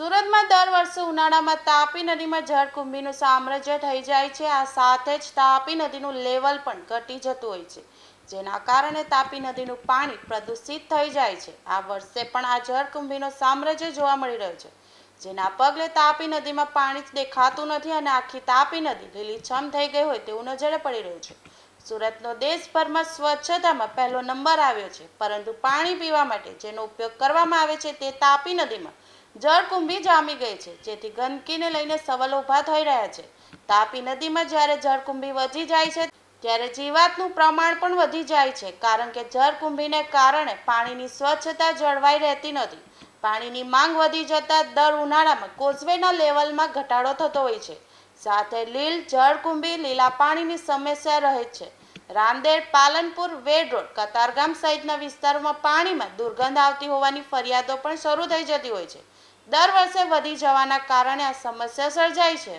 સુરતમાં દર વર્ષે ઉનાળામાં તાપી નદીમાં જળકુંભીનું સામ્રાજ્ય થઈ જાય છે. આ સાથે જ તાપી નદીનું લેવલ પણ ઘટી જતું હોય છે, જેના કારણે તાપી નદીનું પાણી પ્રદૂષિત થઈ જાય છે. આ વર્ષે પણ આ જળકુંભીનું સામ્રાજ્ય જોવા મળી રહ્યું છે, જેના પગલે તાપી નદીમાં પાણી દેખાતું નથી અને આખી તાપી નદી લીલીછમ થઈ ગઈ હોય તેવું નજરે પડી રહ્યું છે. સુરતનો દેશભરમાં સ્વચ્છતામાં પહેલો નંબર આવ્યો છે, પરંતુ પાણી પીવા માટે જેનો ઉપયોગ કરવામાં આવે છે તે તાપી નદીમાં જળકુંભી જામી ગઈ છે, જેથી ગંદકીને લઈને સવાલ ઊભા થઈ રહ્યા છે. તાપી નદીમાં જ્યારે જળકુંભી વધી જાય છે, ત્યારે જીવાતનું પ્રમાણ પણ વધી જાય છે, કારણ કે જળકુંભીને કારણે પાણીની સ્વચ્છતા જળવાઈ રહેતી નથી. પાણીની માંગ વધી જતાં દર ઉનાળામાં કોઝવેના લેવલમાં ઘટાડો થતો હોય છે. સાથે લીલ જળકુંભી લીલા પાણીની સમસ્યા રહે છે. રાંદેર પાલનપુર વેડ રોડ, કતારગામ સહિતના વિસ્તારોમાં પાણીમાં દુર્ગંધ આવતી હોવાની ફરિયાદો પણ શરૂ થઈ જતી હોય છે. દર વર્ષે વધી જવાના કારણે આ સમસ્યા સર્જાય છે.